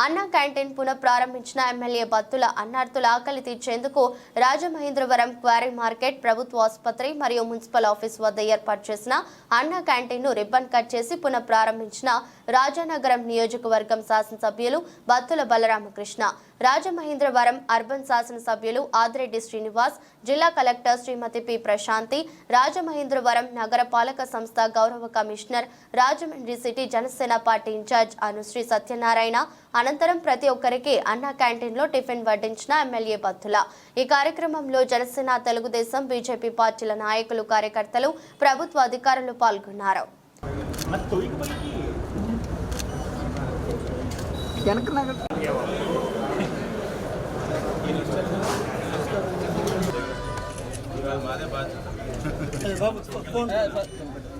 అన్న క్యాంటీన్ పునః ప్రారంభించిన ఎమ్మెల్యే బత్తుల అన్నార్థుల ఆకలి తీర్చేందుకు రాజమహేంద్రవరం క్వారీ మార్కెట్ ప్రభుత్వ ఆసుపత్రి మరియు మున్సిపల్ ఆఫీస్ వద్ద ఏర్పాటు చేసిన అన్నా క్యాంటీన్ను రిబ్బన్ కట్ చేసి పునః ప్రారంభించిన రాజానగరం నియోజకవర్గం శాసనసభ్యులు బత్తుల బలరామకృష్ణ రాజమహేంద్రవరం అర్బన్ శాసనసభ్యులు ఆదిరెడ్డి శ్రీనివాస్ జిల్లా కలెక్టర్ శ్రీమతి పి ప్రశాంతి రాజమహేంద్రవరం నగర పాలక సంస్థ గౌరవ commissioner Rajahmundry city Janasena party in charge Anusri Satyanarayana అనంతరం ప్రతి ఒక్కరికి అన్న క్యాంటీన్లో టిఫిన్ వడ్డించిన ఎమ్మెల్యే బత్తుల. ఈ కార్యక్రమంలో జనసేన తెలుగుదేశం బీజేపీ పార్టీల నాయకులు కార్యకర్తలు ప్రభుత్వ అధికారులు పాల్గొన్నారు.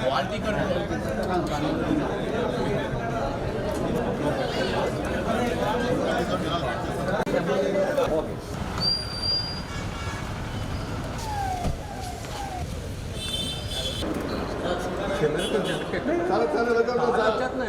క్వాలిటీ కంట్రోల్ ఓకే చాలా చాలా చాలా చాలా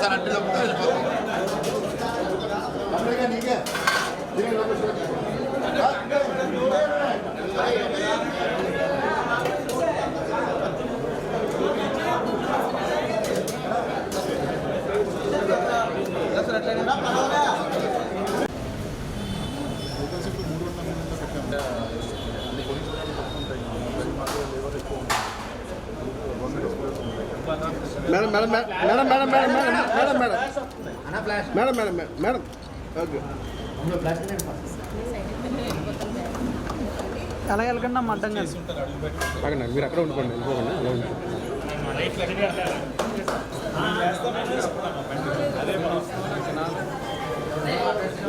Sarà bello madam madam madam madam madam madam madam madam madam madam madam okay ఎలా వెళ్ళకుండా మడ్డం కానీ అక్కడ మీరు అక్కడ ఉండిపోండి వెళ్ళిపోకండి అలా ఉండిపోండి ముందుకెళ్ళడానికి